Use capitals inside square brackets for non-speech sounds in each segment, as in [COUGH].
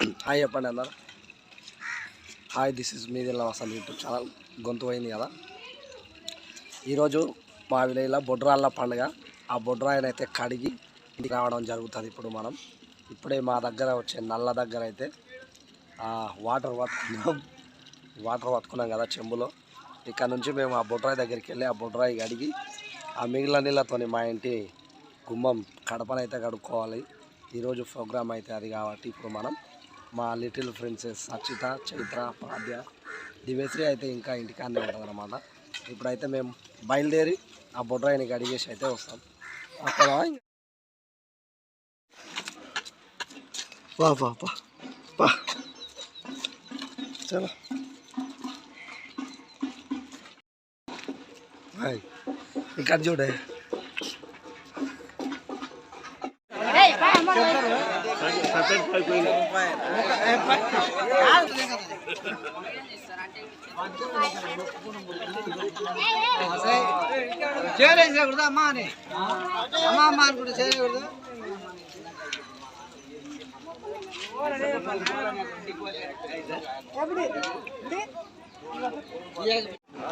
Hi చెప్పండి అన్నారు hi this is మీది అసలు యూట్యూబ్ ఛానల్. గొంతు పోయింది కదా. ఈరోజు మా విలేజ్లో బొడ్రాళ్ళ పండుగ. ఆ బొడ్రాయిని అయితే కడిగి ఇంటికి రావడం జరుగుతుంది ఇప్పుడు మనం. ఇప్పుడే మా దగ్గర వచ్చే నల్ల దగ్గర అయితే వాటర్ పట్టుకున్నాం. వాటర్ పట్టుకున్నాం కదా చెంబులో. ఇక్కడ నుంచి మేము ఆ బొడ్రాయి దగ్గరికి వెళ్ళి ఆ బొడ్రాయి కడిగి ఆ మిగిలిన నీళ్ళతోని మా ఇంటి గుమ్మం కడపనైతే కడుక్కోవాలి. ఈరోజు ప్రోగ్రామ్ అయితే అది కాబట్టి ఇప్పుడు మనం మా లిటిల్ ఫ్రెండ్సెస్ అక్షిత చైత్ర పాద్య దివ్యశ్రీ అయితే ఇంకా ఇంటికాడనే ఉంటుంది అనమాట ఇప్పుడైతే మేము బయలుదేరి ఆ బొడ్రాయిని అడిగేసి అయితే వస్తాం. అక్కడ వా వా వా వా చలో. ఇక్కడ చూడే. చేయకూడదు అమ్మా అని అమ్మ అమ్మ అనుకుంటే చేయకూడదు ఆ.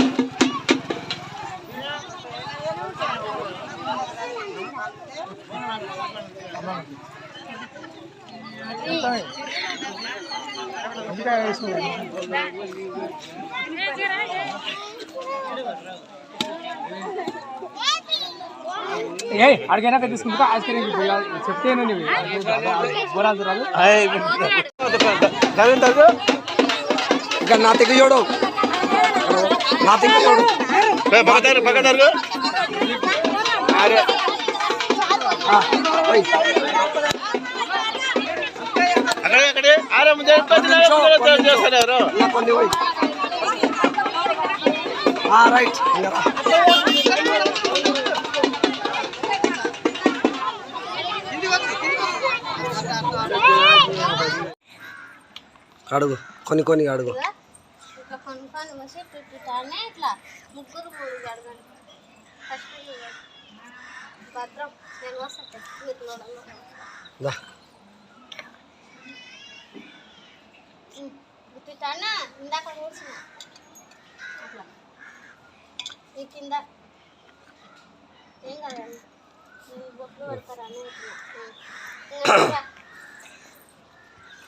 వద్దు. ఏ అడిగైనా తీసుకుంటా ఐస్ క్రీమ్ చెప్తేను నువ్వు బోరాలు రాదు ఇక్కడ నా తిక్కు చూడు నా తిక్కు చూడు ఆ, ఓయ్. ఇలా కొన్ని రైట్. కొన్ని కొన్ని కడుగు ఇట్లా కొనుక్కొని వచ్చి చుట్టుతానే ఇట్లా ముగ్గురు మూడు అడగండి ఫస్ట్. భద్రం. నేను వస్తాను గుర్తుతానా ఇందాక కూర్చున్నా. అట్లా. ఈ కింద. ఏం కదండి బొట్లు పెడతారా అని అనుకున్నా.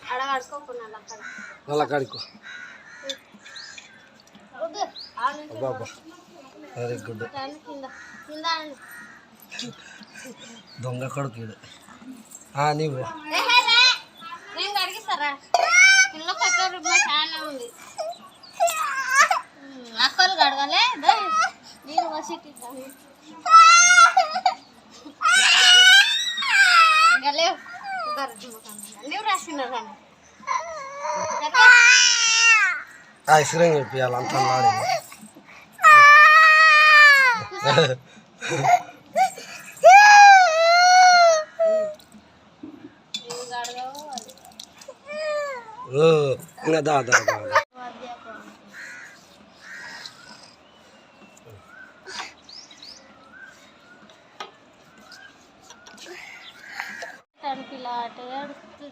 అడ [COUGHS] కడుకోకున్నాను అక్కడ నల్ల కడుకో ఇంట్లో కొత్త రూపాయ చాలా ఉంది ఉమ్, అక్కలు కడగలే దో, నేను వచ్చి తింటాను. ఇంకా లేవు ఇద్దరు దుమ్ముతాను. లేవు రాసినారు కానీ ఐస్క్రీమ్ ఇప్పియాలి అంత దా దా దా దా. వాద్యాపం. తనకి ఇలా ఆట ఆడుతుంది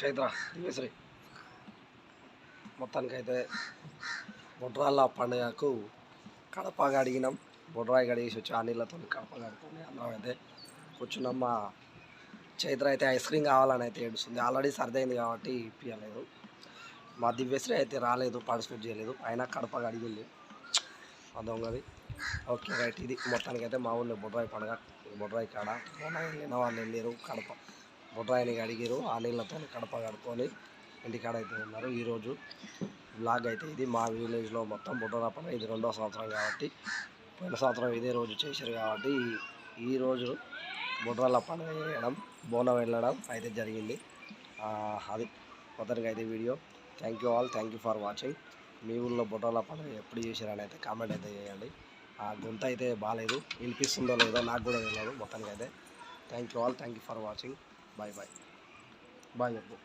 చైత్ర దివేశ్రీ మొత్తానికైతే బొడ్రాళ్ళ పండుగకు కడపగా అడిగినాం. బొడ్రాయి కడిగేసి వచ్చి ఆ నీళ్ళతో కడప కడుకొని అందరం అయితే కూర్చున్నాం. మా చైత్ర అయితే ఐస్ క్రీమ్ కావాలని అయితే ఏడుస్తుంది. ఆల్రెడీ సర్దైంది కాబట్టి ఇప్పించలేదు మా దివ్యశ్రీ అయితే రాలేదు పార్టిసిపేట్ చేయలేదు. అయినా కడప అడిగింది. ఆ దొంగది. Okay right. ఇది మొత్తానికి అయితే మా ఊళ్ళో బొడ్రాయి పండుగ. బొడ్రాయి కాడ. వెళ్ళిన వాళ్ళు వెళ్ళారు కడప. బొడ్రాయిని అడిగారు ఆ నీళ్ళతో కడప కడుక్కొని ఇంటికాడ అయితే ఉన్నారు. ఈరోజు బ్లాగ్ అయితే ఇది. మా విలేజ్లో మొత్తం బొడ్రా ఇది రెండో సంవత్సరం కాబట్టి పోయిన సంవత్సరం ఇదే రోజు చేశారు కాబట్టి ఈ- ఈ రోజు బొడ్రాల పండుగ చేయడం బోనం వెళ్ళడం అయితే జరిగింది. అది మొత్తానికి అయితే video. Thank you all thank you for watching మీ ఊళ్ళో బుట్రాల పండుగ ఎప్పుడు చేశారని అయితే కామెంట్ అయితే చేయండి. ఆ గొంతు అయితే బాగాలేదు వినిపిస్తుందో లేదో నాకు కూడా తెలియదు మొత్తానికి అయితే thank you all thank you for watching bye bye bye చెప్పు